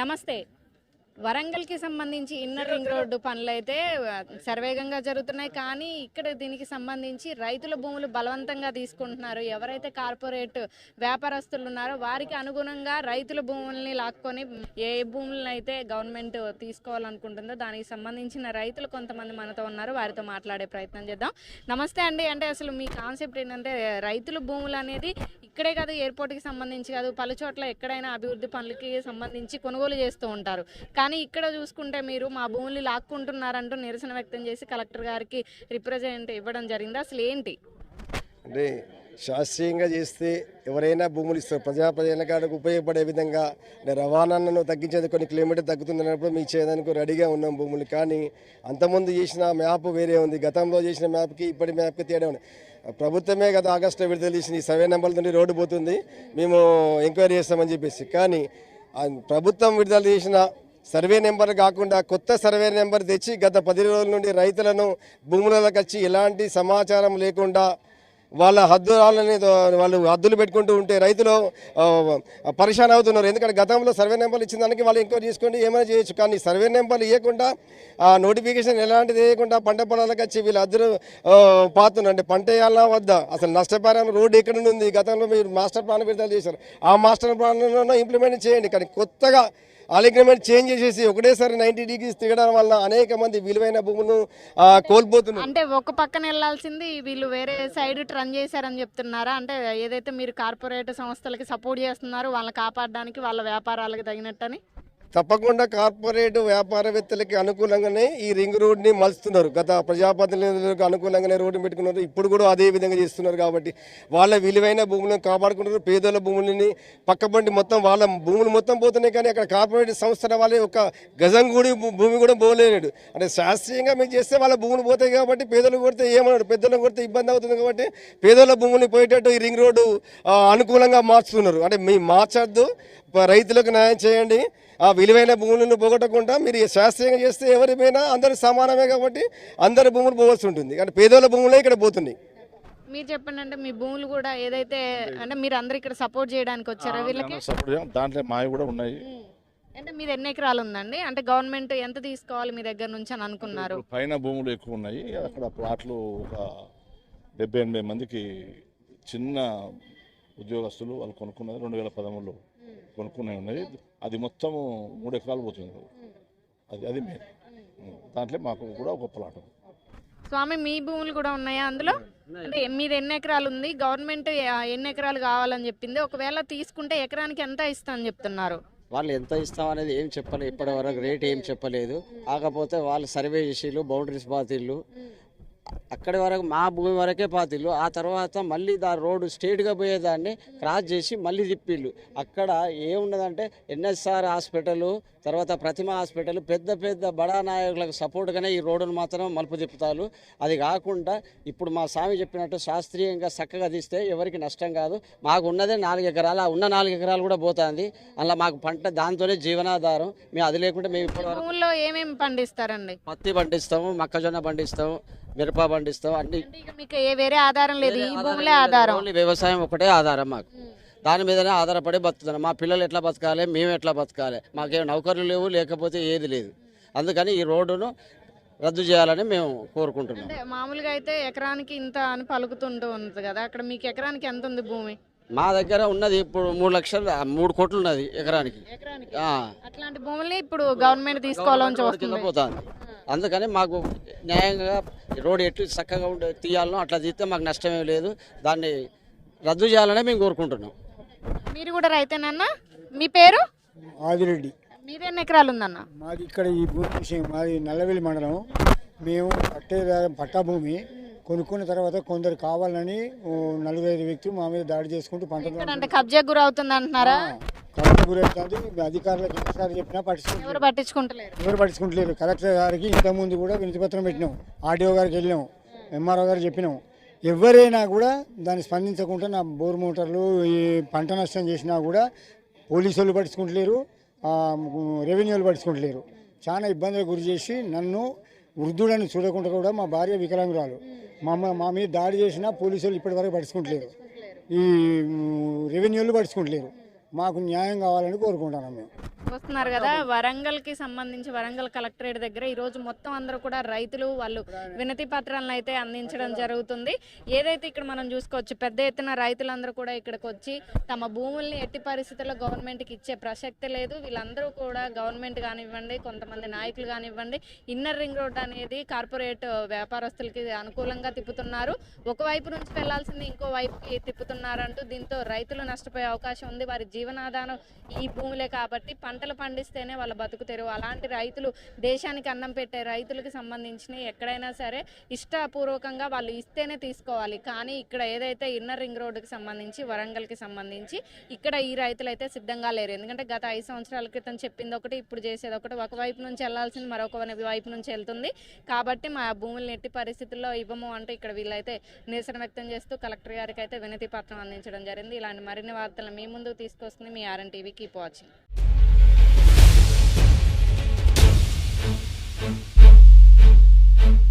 నమస్తే. వరంగల్కి సంబంధించి ఇన్నర్ రింగ్ రోడ్డు పనులైతే సర్వేగంగా జరుగుతున్నాయి. కానీ ఇక్కడ దీనికి సంబంధించి రైతుల భూములు బలవంతంగా తీసుకుంటున్నారు. ఎవరైతే కార్పొరేట్ వ్యాపారస్తులు ఉన్నారో వారికి అనుగుణంగా రైతుల భూముల్ని లాక్కొని ఏ భూములను అయితే గవర్నమెంట్ తీసుకోవాలనుకుంటుందో దానికి సంబంధించిన రైతులు కొంతమంది మనతో ఉన్నారు. వారితో మాట్లాడే ప్రయత్నం చేద్దాం. నమస్తే అండి. అంటే అసలు మీ కాన్సెప్ట్ ఏంటంటే రైతుల భూములు అనేది ఇక్కడే కాదు ఎయిర్పోర్ట్కి సంబంధించి కాదు పలు చోట్ల ఎక్కడైనా అభివృద్ధి పనులకి సంబంధించి కొనుగోలు చేస్తూ ఉంటారు. కానీ ఇక్కడ చూసుకుంటే మీరు మా భూములు లాక్కుంటున్నారంటూ నిరసన వ్యక్తం చేసి కలెక్టర్ గారికి రిప్రజెంట్ ఇవ్వడం జరిగింది. అసలు ఏంటి? అంటే శాస్త్రీయంగా చేస్తే ఎవరైనా భూములు ఇస్తారు. ప్రజా ప్రజలకు ఉపయోగపడే విధంగా రవాణాను తగ్గించేది కొన్ని కిలోమీటర్ తగ్గుతుంది అన్నప్పుడు మీ చేయడానికి రెడీగా ఉన్నాం భూములు. కానీ అంతకుముందు చేసిన మ్యాప్ వేరే ఉంది. గతంలో చేసిన మ్యాప్కి ఇప్పటి మ్యాప్కి తేడా ఉంది. ప్రభుత్వమే గత ఆగస్టులో విడుదల చేసిన ఈ సర్వే నెంబర్ నుండి రోడ్డు పోతుంది. మేము ఎంక్వైరీ చేస్తామని చెప్పేసి. కానీ ప్రభుత్వం విడుదల చేసిన సర్వే నెంబర్ కాకుండా కొత్త సర్వే నెంబర్ తెచ్చి గత పది రోజుల నుండి రైతులను భూములకు వచ్చి ఎలాంటి సమాచారం లేకుండా వాళ్ళ హద్దురాలని వాళ్ళు హద్దులు పెట్టుకుంటూ ఉంటే రైతులు పరిశాన్ అవుతున్నారు. ఎందుకంటే గతంలో సర్వే నెంబర్లు ఇచ్చిన దానికి వాళ్ళు ఎంక్వైరీ చేసుకోండి ఏమైనా చేయొచ్చు. కానీ సర్వే నెంబర్లు ఇవ్వకుండా ఆ నోటిఫికేషన్ ఎలాంటిది వేయకుండా పంట పొలాలకు వచ్చి వీళ్ళు హద్దులు పాతున్నారంటే పాతున్నారు. అంటే పంట వేయాలా వద్దా? అసలు నష్టపరిహారం రోడ్డు ఎక్కడ ఉంది? గతంలో మీరు మాస్టర్ ప్లాన్ విడుదల చేశారు. ఆ మాస్టర్ ప్లాన్ ఇంప్లిమెంట్ చేయండి. కానీ కొత్తగా అలగ్రిమెంట్ చేంజ్ చేసేసి ఒకటేసారి నైన్టీ డిగ్రీస్ తిరగడం వల్ల అనేక మంది విలువైన భూములను కోల్పోతున్నారు. అంటే ఒక పక్కన వెళ్ళాల్సింది వీళ్ళు వేరే సైడ్ ట్రన్ చేశారని చెప్తున్నారా? అంటే ఏదైతే మీరు కార్పొరేట్ సంస్థలకి సపోర్ట్ చేస్తున్నారో వాళ్ళని కాపాడడానికి వాళ్ళ వ్యాపారాలకు తగినట్టని? తప్పకుండా కార్పొరేట్ వ్యాపారవేత్తలకి అనుకూలంగానే ఈ రింగ్ రోడ్ని మలుస్తున్నారు. గత ప్రజాప్రతినిధులకు అనుకూలంగానే రోడ్డు పెట్టుకున్నారు. ఇప్పుడు కూడా అదే విధంగా చేస్తున్నారు కాబట్టి వాళ్ళ విలువైన భూములను కాపాడుకుంటారు పేదల భూములని పక్కబండి మొత్తం వాళ్ళ భూములు మొత్తం పోతున్నాయి కానీ అక్కడ కార్పొరేట్ సంస్థల వాళ్ళే ఒక గజం కూడా భూమి కూడా పోలేడు. అంటే శాస్త్రీయంగా మీరు చేస్తే వాళ్ళ భూములు పోతాయి కాబట్టి పేదలు కొడితే ఏమన్నాడు పెద్దలు కొడితే ఇబ్బంది అవుతుంది కాబట్టి పేదల భూములు పోయేటట్టు ఈ రింగ్ రోడ్డు అనుకూలంగా మార్చుతున్నారు. అంటే మీ మార్చద్దు. రైతులకు న్యాయం చేయండి. ఆ విలువైన భూములను పోగొట్టకుండా మీరు శాస్త్రీయంగా చేస్తే ఎవరిపైనా అందరూ సమానమే కాబట్టి అందరి భూములు పోవాల్సి ఉంటుంది. కానీ పేదోళ్ళ భూములే ఇక్కడ పోతున్నాయి. మీరు చెప్పండి అంటే మీ భూములు కూడా ఏదైతే అంటే మీరు అందరు ఇక్కడ సపోర్ట్ చేయడానికి వచ్చారో వీళ్ళకి? సపోర్ట్ చేయం. దాంట్లో మావి కూడా ఉన్నాయి. అంటే మీది ఎన్ని ఎకరాలు ఉందండి? అంటే గవర్నమెంట్ ఎంత తీసుకోవాలి మీ దగ్గర నుంచి అని అనుకున్నారు? పైన భూములు ఎక్కువ ఉన్నాయి. అక్కడ ప్లాట్లు ఒక డెబ్బై ఎనభై మందికి చిన్న ఉద్యోగస్తులు వాళ్ళు కొనుక్కున్నది రెండు వేల పదమూడులో. కొనుక్కునే ఉన్నాయి అది మొత్తం మూడు ఎకరాలు పోతుంది అది అది మెయిన్ దాంట్లో మాకు కూడా ఒక ప్లాట్. స్వామి మీ భూములు కూడా ఉన్నాయా అందులో? అంటే మీది ఎన్ని ఎకరాలు ఉంది? గవర్నమెంట్ ఎన్ని ఎకరాలు కావాలని చెప్పింది. ఒకవేళ తీసుకుంటే ఎకరానికి ఎంత ఇస్తా అని చెప్తున్నారు? వాళ్ళు ఎంత ఇస్తాం అనేది ఏం చెప్పలేదు ఇప్పటి వరకు రేట్ ఏం చెప్పలేదు. కాకపోతే వాళ్ళు సర్వే చేసిళ్ళు బౌండరీస్ పాతిళ్ళు అక్కడి వరకు మా భూమి వరకే పాతిళ్ళు ఆ తర్వాత మళ్ళీ దా రోడ్డు స్ట్రేట్గా పోయేదాన్ని క్రాస్ చేసి మళ్ళీ తిప్పిళ్ళు అక్కడ ఏమున్నదంటే ఎన్ఎస్ఆర్ హాస్పిటల్ తర్వాత ప్రతిమ హాస్పిటల్ పెద్ద పెద్ద బడా నాయకులకు సపోర్ట్గానే ఈ రోడ్డును మాత్రం మలుపు తిప్పుతారు. అది కాకుండా ఇప్పుడు మా స్వామి చెప్పినట్టు శాస్త్రీయంగా చక్కగా తీస్తే ఎవరికి నష్టం కాదు. మాకు ఉన్నదే నాలుగు ఎకరాలు ఆ ఉన్న నాలుగు ఎకరాలు కూడా పోతుంది. అలా మాకు పంట దాంతోనే జీవనాధారం. మేము అది లేకుంటే మేము భూముల్లో ఏమేమి పండిస్తారండి? పత్తి పండిస్తాము మొక్కజొన్న పండిస్తాము మిరప పండిస్తాము అన్ని మీకు ఏ వేరే ఆధారం లేదు. ఈ భూములే ఆధారం. ఓన్లీ వ్యవసాయం ఒకటే ఆధారం మాకు. దాని మీదనే ఆధారపడి బతుకుతున్నాం. మా పిల్లలు ఎట్లా బతకాలి? మేము ఎట్లా బతకాలి? మాకేం నౌకర్లు లేవు లేకపోతే ఏది లేదు. అందుకని ఈ రోడ్డును రద్దు చేయాలని మేము కోరుకుంటున్నాం. అంటే మామూలుగా అయితే ఎకరానికి ఇంత అని పలుకుతుంటూ ఉంది కదా. అక్కడ మీకు ఎకరానికి ఎంత ఉంది భూమి? మా దగ్గర ఉన్నది ఇప్పుడు మూడు లక్షలు ఆ, మూడు కోట్లు ఉన్నది ఎకరానికి. ఎకరానికి. ఆ, అట్లాంటి భూముల్ని ఇప్పుడు గవర్నమెంట్ తీసుకోవాలని కింద చూస్తుంది. పోతుంది. అందుకని మాకు న్యాయంగా రోడ్డు ఎట్లు చక్కగా ఉండే తీయాలనో అట్లా తీస్తే మాకు నష్టమేం లేదు. దాన్ని రద్దు చేయాలనే మేము కోరుకుంటున్నాం. మీరు కూడా రైతేనన్నా? మీ పేరు? ఆదిరెడ్డి. మీరెన్ని ఎకరాలు ఉందన్న? మాది ఇక్కడ ఈ భూమి మాది నల్లవెల్లి మండలం. మేము పట్టే పట్టా భూమి కొనుక్కున్న తర్వాత కొందరు కావాలని ఓ నలుగురైదు వ్యక్తులు మా మీద దాడి చేసుకుంటూ పంట అంటే కబ్జా గురవుతుంది అంటున్నారా కరెక్ట్ గురవుతుంది అధికారులకు ఎన్నిసార్లు చెప్పినా పట్టించుకుంటారు ఎవరు పట్టించుకుంటలేరు. ఎవరు పట్టించుకుంటలేరు. కలెక్టర్ గారికి ఇంతకుముందు కూడా వినతిపత్రం పెట్టినాం. ఆర్డీఓ గారికి వెళ్ళినాం. ఎంఆర్ఓ గారికి చెప్పినాం. ఎవరైనా కూడా దాన్ని స్పందించకుండా నా బోర్ మోటార్లు ఈ పంట నష్టం చేసినా కూడా పోలీసు వాళ్ళు పట్టించుకుంటలేరు రెవెన్యూ వాళ్ళు పట్టించుకుంటలేరు. చాలా ఇబ్బందులకు గురి చేసి నన్ను వృద్ధుడని చూడకుండా కూడా మా భార్య వికలాంగురాలు. మా మా మీద దాడి చేసినా పోలీసు వాళ్ళు ఇప్పటివరకు పట్టించుకుంటలేరు. ఈ రెవెన్యూ వాళ్ళు పట్టించుకుంటలేరు. మాకు న్యాయం కావాలని కోరుకుంటున్నాం మేము. వస్తున్నారు కదా వరంగల్కి సంబంధించి వరంగల్ కలెక్టరేట్ దగ్గర ఈ రోజు మొత్తం అందరూ కూడా రైతులు వాళ్ళు వినతి పత్రాలను అయితే అందించడం జరుగుతుంది. ఏదైతే ఇక్కడ మనం చూసుకోవచ్చు పెద్ద ఎత్తున రైతులందరూ కూడా ఇక్కడికి వచ్చి తమ భూముల్ని ఎట్టి పరిస్థితుల్లో గవర్నమెంట్కి ఇచ్చే ప్రసక్తి లేదు. వీళ్ళందరూ కూడా గవర్నమెంట్ కానివ్వండి కొంతమంది నాయకులు కానివ్వండి ఇన్నర్ రింగ్ రోడ్ అనేది కార్పొరేట్ వ్యాపారస్తులకి అనుకూలంగా తిప్పుతున్నారు. ఒకవైపు నుంచి వెళ్ళాల్సింది ఇంకో వైపుకి తిప్పుతున్నారంటూ దీంతో రైతులు నష్టపోయే అవకాశం ఉంది. వారి జీవనాధారం ఈ భూములే కాబట్టి పంటలు పండిస్తేనే వాళ్ళ బతుకు తెరువు. అలాంటి రైతులు దేశానికి అన్నం పెట్టే రైతులకు సంబంధించిన ఎక్కడైనా సరే ఇష్టపూర్వకంగా వాళ్ళు ఇస్తేనే తీసుకోవాలి. కానీ ఇక్కడ ఏదైతే ఇన్నర్ రింగ్ రోడ్డుకి సంబంధించి వరంగల్కి సంబంధించి ఇక్కడ ఈ రైతులు అయితే సిద్ధంగా లేరు. ఎందుకంటే గత ఐదు సంవత్సరాల క్రితం చెప్పింది ఒకటి ఇప్పుడు చేసేది ఒకటి. ఒక వైపు నుంచి వెళ్ళాల్సింది మరొక వైపు నుంచి వెళ్తుంది. కాబట్టి మా భూములు నెట్టి పరిస్థితుల్లో ఇవ్వము అంటూ ఇక్కడ వీళ్ళైతే నిరసన వ్యక్తం చేస్తూ కలెక్టర్ గారికి అయితే వినతి పత్రం అందించడం జరిగింది. ఇలాంటి మరిన్ని వార్తలు మీ ముందుకు తీసుకొస్తుంది మీ RN TV. Keep watching. thank you